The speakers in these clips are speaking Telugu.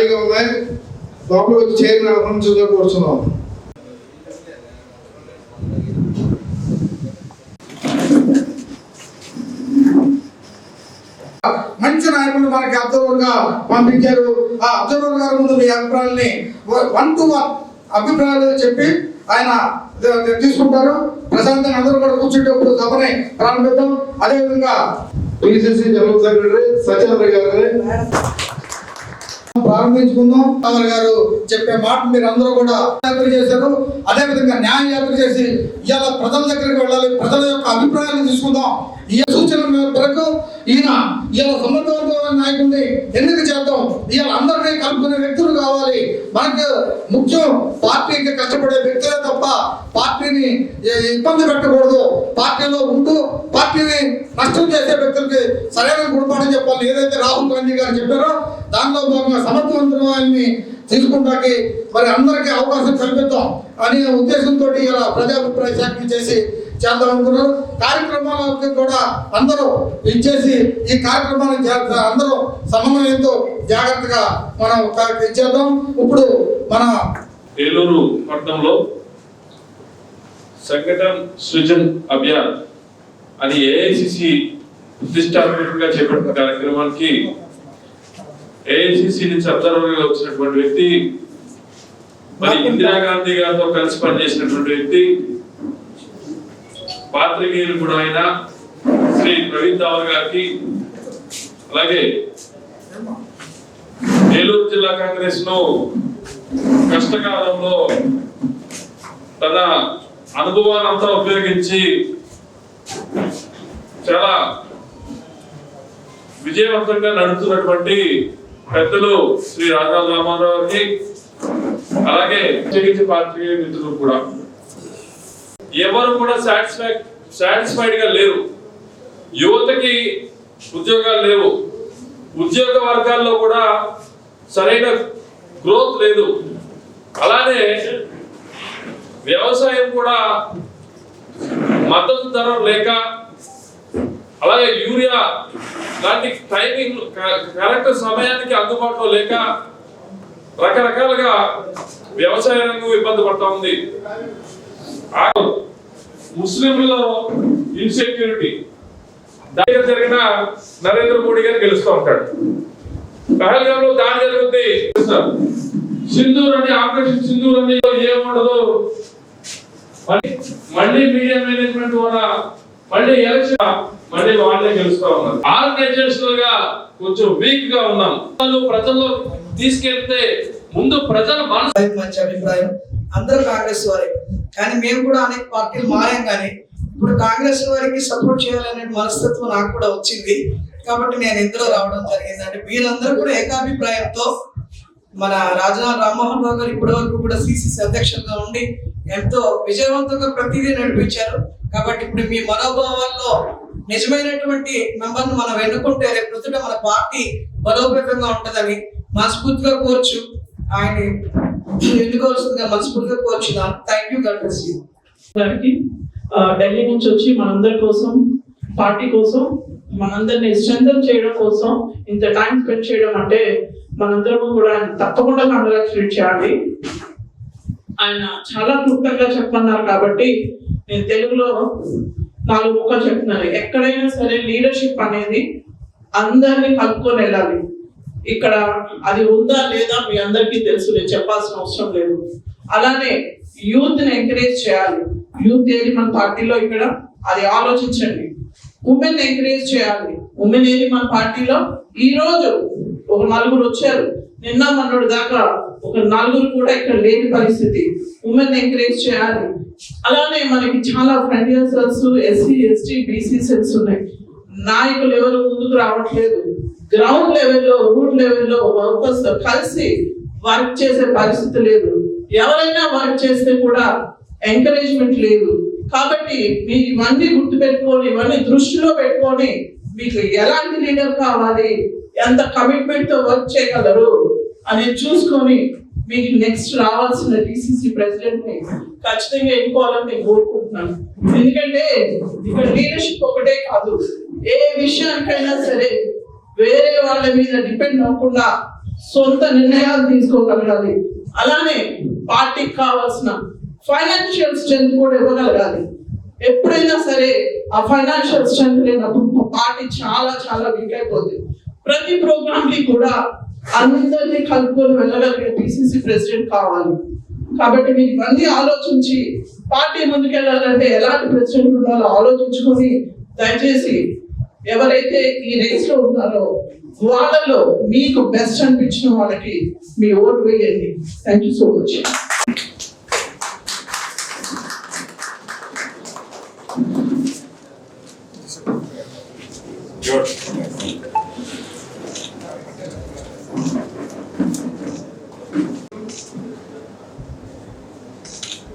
ఖాళీగా ఉన్నాయి లోపలికి వచ్చి చైర్ని ఆహ్వానించగా కోరుతున్నాం. మంచి నాయకులు మనకి అబ్జర్వర్గా పంపించారు. ఆ అబ్జర్వర్ గారి ముందు మీ అభిప్రాయాల్ని వన్ టు వన్ అభిప్రాయాలు చెప్పి ఆయన తీసుకుంటారు. ప్రశాంతంగా అందరూ కూడా కూర్చుంటప్పుడు సభని ప్రారంభిద్దాం. అదేవిధంగా పిసిసి జనరల్ సెక్రటరీ సత్యేంద్ర గారిని ప్రారంభించుకుందాం. రామర్ గారు చెప్పే మాట మీరు అందరూ కూడా యాత్ర చేశారు. అదే విధంగా న్యాయ యాత్ర చేసి ఇవాళ ప్రజల దగ్గరికి వెళ్ళాలి ప్రజల యొక్క అభిప్రాయాన్ని తీసుకుందాం. ఈ సూచన మేరకు ఈయన ఇవాళ సమర్థవంతమైన నాయకుడిని ఎన్నిక ఇవాళ అందరినీ కలుపుకునే వ్యక్తులు కావాలి. మనకు ముఖ్యం పార్టీకి కష్టపడే వ్యక్తులే తప్ప పార్టీని ఇబ్బంది పెట్టకూడదు. పార్టీలో ఉంటూ పార్టీని నష్టం చేసే వ్యక్తులకి సరైన గుణపాఠం చెప్పాలి ఏదైతే రాహుల్ గాంధీ గారు చెప్పారో దానిలో భాగంగా సమర్థవంతమైనని తీసుకుంటాకి మరి అందరికీ అవకాశం కల్పిద్దాం అనే ఉద్దేశంతో ఇలా ప్రజాభిప్రాయ శాఖ చేసి చేద్దాం అనుకున్నారు కార్యక్రమాలకి కూడా అందరూ ఇచ్చేసి ఈ కార్యక్రమాన్ని అందరూ సమన్వయంతో జాగ్రత్తగా మనం ఇచ్చేద్దాం. ఇప్పుడు మన ఏలూరు పట్టణంలో సంఘటన్ సృజన్ అభియాన్ అని ఏఐసిసి ప్రతిష్టాత్మకంగా చేపట్టిన కార్యక్రమానికి ఏఐసిసి నుంచి అబ్జర్వర్గా వచ్చినటువంటి వ్యక్తి మరి ఇందిరాగాంధీ గారితో కలిసి పనిచేసినటువంటి వ్యక్తి పాత్రికేయులు కూడా ఆయన శ్రీ ప్రవీణ్ దావర్ గారికి అలాగే ఏలూరు జిల్లా కాంగ్రెస్ను కష్టకాలంలో తన అనుభవాన్ని ఉపయోగించి చాలా విజయవంతంగా నడుపుతున్నటువంటి పెద్దలు శ్రీ రాజా రామారావు గారికి అలాగే ప్రత్యేకించి పార్టీ మిత్రులు కూడా. ఎవరు కూడా సాటిస్ఫై సాటిస్ఫైడ్గా లేరు. యువతకి ఉద్యోగాలు లేవు. ఉద్యోగ వర్గాల్లో కూడా సరైన గ్రోత్ లేదు. అలానే వ్యవసాయం కూడా మద్దతు ధర లేక అలాగే యూరియా లాంటి టైమింగ్ కరెక్ట్ సమయానికి అందుబాటులో లేక రకరకాలుగా వ్యవసాయ రంగం ఇబ్బంది పడతా ఉంది. ఆ ఇన్సెక్యూరిటీ దగ్గర జరిగిన నరేంద్ర మోడీ గారు గెలుస్తూ ఉంటాడు. పహల్గామ్లో దాడి జరుగుతుంది సింధూర్ అని ఆపరేషన్ సింధూర్ అని ఏముండదు. మళ్ళీ మీడియా మేనేజ్మెంట్ ద్వారా మళ్ళీ ఎలక్షన్ మళ్ళీ వాళ్ళే గెలుస్తా ఉన్నారు. ఆర్గనైజేషనల్గా కొంచెం వీక్గా ఉన్నాం. వాళ్ళు ప్రజల్లో తీసుకెళ్తే ముందు ప్రజల మనసు మంచి అభిప్రాయం. అందరూ కాంగ్రెస్ వారి. కానీ మేము కూడా అనేక పార్టీలు మారాం కానీ ఇప్పుడు కాంగ్రెస్ వారికి సపోర్ట్ చేయాలనే మనస్తత్వం నాకు కూడా వచ్చింది. కాబట్టి నేను ఇందులో రావడం జరిగింది. అంటే మీరందరూ కూడా ఏకాభిప్రాయంతో మన రాజా రామ్మోహన్ రావు గారు ఇప్పటి వరకు కూడా సిసిసి అధ్యక్షులుగా ఉండి ఎంతో విజయవంతంగా ప్రతిదీ నడిపించారు. కాబట్టి ఇప్పుడు మీ మనోభావాల్లో నిజమైనటువంటి మెంబర్ను మనం ఎన్నుకుంటే రేపు మన పార్టీ బలోపేతంగా ఉంటుందని మనస్ఫూర్తిగా కోర్చు. ఆయన ఎన్నుకోవాల్సిందిగా మనస్ఫూర్తిగా కోరుచున్నాను. Thank you god bless you దానికి ఢిల్లీ నుంచి వచ్చి మనందరి కోసం పార్టీ కోసం మనందరిని స్ట్రెంథన్ చేయడం కోసం ఇంత టైం స్పెండ్ చేయడం అంటే మనందరం కూడా ఆయన తప్పకుండా కంగ్రాచులేట్ చేయాలి. ఆయన చాలా క్లుప్తంగా చెప్పన్నారు కాబట్టి నేను తెలుగులో నాలుగు ముక్కలు చెప్తున్నాను. ఎక్కడైనా సరే లీడర్షిప్ అనేది అందరినీ కలుపుకొని వెళ్ళాలి. ఇక్కడ అది ఉందా లేదా మీ అందరికీ తెలుసు నేను చెప్పాల్సిన అవసరం లేదు. అలానే యూత్ని ఎంకరేజ్ చేయాలి. యూత్ ఏది మన పార్టీలో ఇక్కడ? అది ఆలోచించండి. ఉమెన్ ఎంకరేజ్ చేయాలి. ఉమెన్ ఏది మన పార్టీలో? ఈ రోజు ఒక నలుగురు వచ్చారు. నిన్న మనోడు దాకా ఒక నలుగురు కూడా ఇక్కడ లేని పరిస్థితి. ఉమెన్ ఎంకరేజ్ చేయాలి. అలానే మనకి చాలా frontier cells SC ST BC cells ఉన్నాయి. నాయకులు ఎవరు ముందుకు రావట్లేదు. గ్రౌండ్ లెవెల్లో రూట్ లెవెల్లో వర్కర్స్ కలిసి వర్క్ చేసే పరిస్థితి లేదు. ఎవరైనా వర్క్ చేస్తే కూడా ఎంకరేజ్మెంట్ లేదు. కాబట్టి మీరు ఇవన్నీ గుర్తు పెట్టుకొని ఇవన్నీ దృష్టిలో పెట్టుకొని మీకు ఎలాంటి లీడర్ కావాలి ఎంత కమిట్మెంట్తో వర్క్ చేయగలరు అనేది చూసుకొని మీకు నెక్స్ట్ రావాల్సిన డిసిసి ప్రెసిడెంట్ని ఖచ్చితంగా ఎన్నుకోవాలని నేను కోరుకుంటున్నాను. ఎందుకంటే ఇక్కడ లీడర్షిప్ ఒకటే కాదు ఏ విషయానికైనా సరే వేరే వాళ్ళ మీద డిపెండ్ అవ్వకుండా సొంత నిర్ణయాలు తీసుకోగలగాలి అలానే పార్టీకి కావాల్సిన ఫైనాన్షియల్ స్ట్రెంత్ కూడా ఇవ్వగలగాలి. ఎప్పుడైనా సరే ఆ ఫైనాన్షియల్ స్ట్రెంత్ లేనప్పుడు పార్టీ చాలా చాలా వీక్ అయిపోతుంది ప్రతి ప్రోగ్రామ్కి కూడా అందరినీ కలుపుకొని వెళ్ళగలిగే పిసిసి ప్రెసిడెంట్ కావాలి. కాబట్టి మీరు ఇవన్నీ ఆలోచించి పార్టీ ముందుకెళ్ళాలంటే ఎలాంటి ప్రెసిడెంట్ ఉండాలో ఆలోచించుకొని దయచేసి ఎవరైతే ఈ రేస్లో ఉన్నారో వాళ్ళలో మీకు బెస్ట్ అనిపించిన వాళ్ళకి మీ ఓటు వేయండి. Thank you so much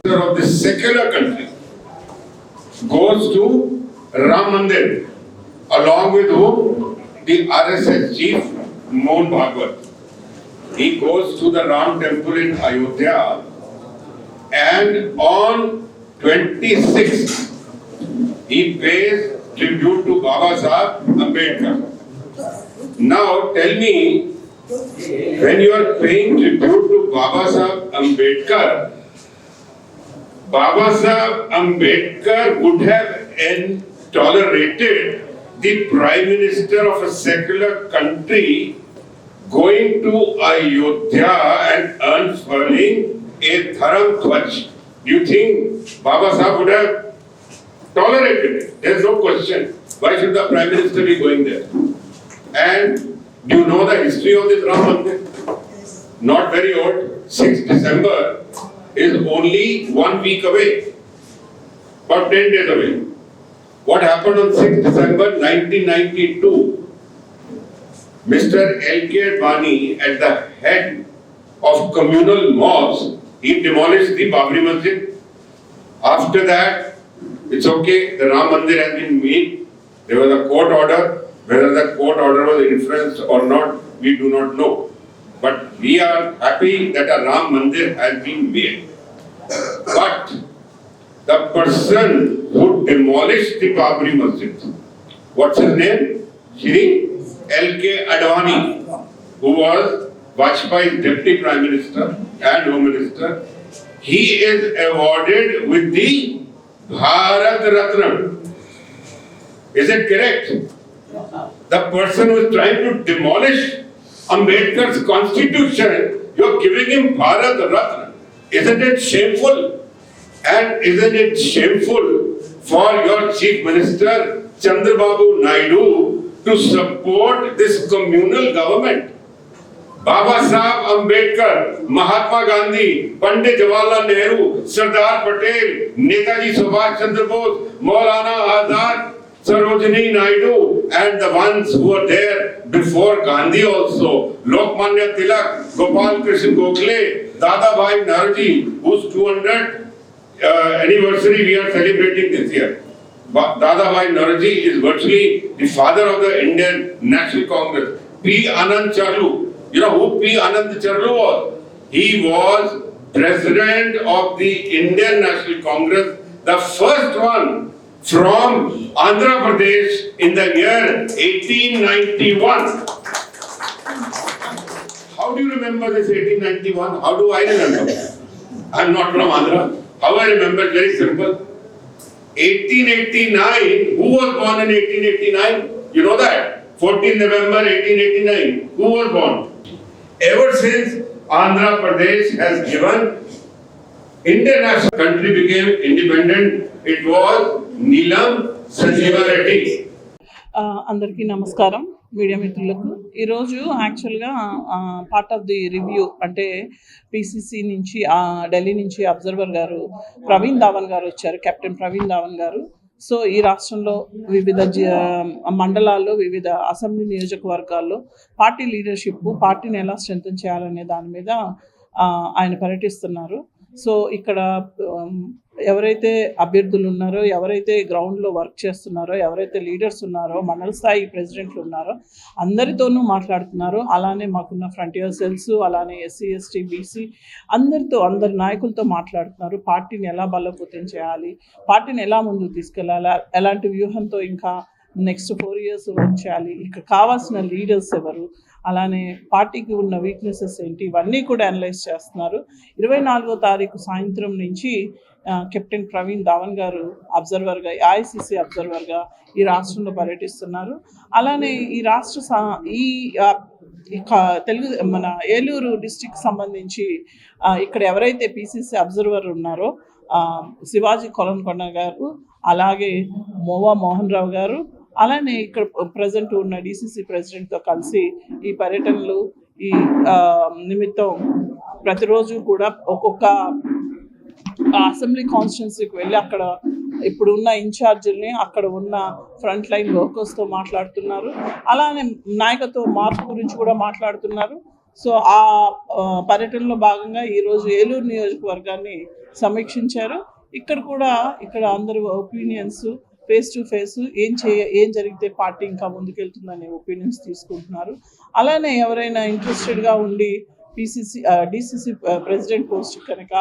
of the secular country goes to Ram Mandir. Along with whom? The RSS chief Mohan Bhagwat. He goes to the Ram temple in Ayodhya and on 26th he pays tribute to Baba Sahib Ambedkar. Now tell me, when you are paying tribute to Baba Sahib Ambedkar, Baba Sahib Ambedkar would have tolerated the Prime Minister of a secular country going to Ayodhya and unfurling a Dharam Dhwaj. Do you think Baba Sahib would have tolerated it? There's no question. Why should the Prime Minister be going there? And do you know the history of this Ram Mandir? Not very old. 6 December is only one week away, about 10 days away. What happened on 6 December 1992? Mr. L.K. Advani, at the head of communal mobs, he demolished the Babri Masjid. After that, it's okay, the Ram Mandir has been made. There was a court order. Whether the court order was influenced or not, we do not know. But we are happy that a Ram Mandir has been made. But the person who demolished the Babri Masjid, what's his name? Shri L.K. Advani, who was Vajpayee's deputy prime minister and home minister. He is awarded with the Bharat Ratna. Is it correct? The person who is trying to demolish Ambedkar's constitution, you're giving him Bharat Ratna. Isn't it shameful? And isn't it shameful for your chief minister Chandrababu Naidu to support this communal government? Baba Saheb Ambedkar Mahatma Gandhi Pandit Jawaharlal Nehru Sardar Patel Netaji Subhash Chandra Bose Maulana Azad Sarojini Naidu and the ones who were there before Gandhi also, Lokmanya Tilak, Gopal Krishna Gokhale, Dada Bhai Naraji, whose 200 uh, Uh, anniversary we are celebrating this year. Ba- Dada Bhai Naraji is virtually the father of the Indian National Congress. P. Anand Charlu, you know who P. Anand Charlu was? He was president of the Indian National Congress, the first one from Andhra Pradesh in the year 1891. How do you remember this 1891? How do I remember? I'm not from Andhra. How I remember? Very simple. 1889. Who was born in 1889? You know that. 14 November 1889. Who was born? Ever since Andhra Pradesh has given Indian national country became independent, it was Neelam Sanjeeva Reddy. ఆ, అందరికీ నమస్కారం మీడియా మిత్రులకు. ఈరోజు యాక్చువల్గా పార్ట్ ఆఫ్ ది రివ్యూ అంటే పిసిసి నుంచి ఆ, ఢిల్లీ నుంచి అబ్జర్వర్ గారు ప్రవీణ్ ధావన్ గారు వచ్చారు కెప్టెన్ ప్రవీణ్ ధావన్ గారు. సో ఈ రాష్ట్రంలో వివిధ మండలాల్లో వివిధ అసెంబ్లీ నియోజకవర్గాల్లో పార్టీ లీడర్షిప్ పార్టీని ఎలా స్ట్రెంగ్ చేయాలనే దాని మీద ఆయన పర్యటిస్తున్నారు. సో ఇక్కడ um, ఎవరైతే అభ్యర్థులు ఉన్నారో ఎవరైతే గ్రౌండ్లో వర్క్ చేస్తున్నారో ఎవరైతే లీడర్స్ ఉన్నారో మండల స్థాయి ప్రెసిడెంట్లు ఉన్నారో అందరితోనూ మాట్లాడుతున్నారు. అలానే మాకున్న ఫ్రంటియర్ సెల్స్ అలానే ఎస్సీ ఎస్టీ బీసీ అందరితో అందరి నాయకులతో మాట్లాడుతున్నారు. పార్టీని ఎలా బలోపేతం చేయాలి? పార్టీని ఎలా ముందుకు తీసుకెళ్ళాలి? ఎలాంటి వ్యూహంతో ఇంకా నెక్స్ట్ ఫోర్ ఇయర్స్ వర్క్ చేయాలి ఇక్కడ కావాల్సిన లీడర్స్ ఎవరు? అలానే పార్టీకి ఉన్న వీక్నెసెస్ ఏంటి ఇవన్నీ కూడా అనలైజ్ చేస్తున్నారు. ఇరవై నాలుగో తారీఖు సాయంత్రం నుంచి కెప్టెన్ ప్రవీణ్ ధావన్ గారు అబ్జర్వర్గా ఐఐసిసి అబ్జర్వర్గా ఈ రాష్ట్రంలో పర్యటిస్తున్నారు. అలానే ఈ రాష్ట్ర సా- ఈ తెలుగు మన ఏలూరు డిస్టిక్ సంబంధించి ఇక్కడ ఎవరైతే పిసిసి అబ్జర్వర్ ఉన్నారో శివాజీ కొలన్కొండ గారు అలాగే మోవా మోహన్ రావు గారు అలానే ఇక్కడ ప్రజెంట్ ఉన్న డిసిసి ప్రెసిడెంట్తో కలిసి ఈ పర్యటనలు ఈ నిమిత్తం ప్రతిరోజు కూడా ఒక్కొక్క అసెంబ్లీ కాన్స్టిట్యున్సీకి వెళ్ళి అక్కడ ఇప్పుడు ఉన్న ఇన్ఛార్జీల్ని అక్కడ ఉన్న ఫ్రంట్ లైన్ వర్కర్స్తో మాట్లాడుతున్నారు. అలానే నాయకత్వ మార్పు గురించి కూడా మాట్లాడుతున్నారు. సో ఆ ఆ, పర్యటనలో భాగంగా ఈరోజు ఏలూరు నియోజకవర్గాన్ని సమీక్షించారు. ఇక్కడ కూడా ఇక్కడ అందరి ఒపీనియన్స్ ఫేస్ టు ఫేస్ ఏం చేయ ఏం జరిగితే పార్టీ ఇంకా ముందుకెళ్తుందనే ఒపీనియన్స్ తీసుకుంటున్నారు. అలానే ఎవరైనా ఇంట్రెస్టెడ్గా ఉండి పిసిసి డిసిసి ప్రెసిడెంట్ పోస్ట్ కనుక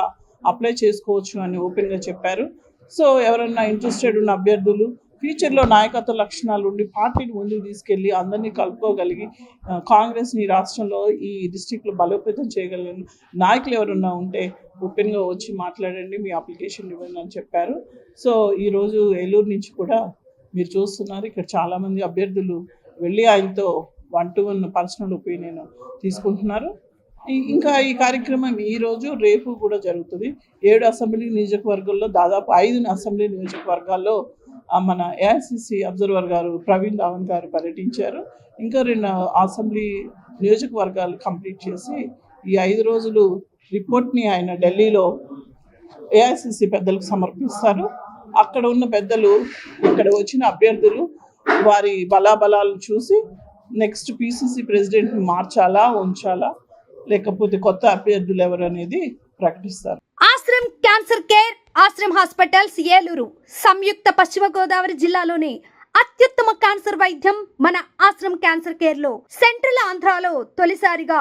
అప్లై చేసుకోవచ్చు అని ఓపెన్గా చెప్పారు. సో ఎవరైనా ఇంట్రెస్టెడ్ ఉన్న అభ్యర్థులు ఫ్యూచర్లో నాయకత్వ లక్షణాలు ఉండి పార్టీని ముందుకు తీసుకెళ్ళి అందరినీ కలుపుకోగలిగి కాంగ్రెస్ని రాష్ట్రంలో ఈ డిస్టిక్లో బలోపేతం చేయగలిగిన నాయకులు ఎవరన్నా ఉంటే ఓపెన్గా వచ్చి మాట్లాడండి మీ అప్లికేషన్ ఇవ్వండి అని చెప్పారు. సో ఈరోజు ఏలూరు నుంచి కూడా మీరు చూస్తున్నారు ఇక్కడ చాలామంది అభ్యర్థులు వెళ్ళి ఆయనతో one to one personal opinion తీసుకుంటున్నారు. ఇంకా ఈ కార్యక్రమం ఈ రోజు రేపు కూడా జరుగుతుంది. ఏడు అసెంబ్లీ నియోజకవర్గాల్లో దాదాపు ఐదు అసెంబ్లీ నియోజకవర్గాల్లో మన ఏఐసిసి అబ్జర్వర్ గారు ప్రవీణ్ ధావన్ గారు పర్యటించారు. ఇంకా రెండు అసెంబ్లీ నియోజకవర్గాలు కంప్లీట్ చేసి ఈ ఐదు రోజులు రిపోర్ట్ని ఆయన ఢిల్లీలో ఏఐసిసి పెద్దలకు సమర్పిస్తారు. అక్కడ ఉన్న పెద్దలు ఇక్కడ వచ్చిన అభ్యర్థులు వారి బలాబలాలు చూసి నెక్స్ట్ పిసిసి ప్రెసిడెంట్ని మార్చాలా ఉంచాలా లేకపోతే కొత్త అభ్యర్థులు ఎవరు అనేది ప్రకటిస్తారు. Ashram cancer care Ashram hospitals Eluru సంయుక్త పశ్చిమ గోదావరి జిల్లాలోని అత్యుత్తమ క్యాన్సర్ వైద్యం మన ఆశ్రమ్ క్యాన్సర్ కేర్లో సెంట్రల్ ఆంధ్రాలో తొలిసారిగా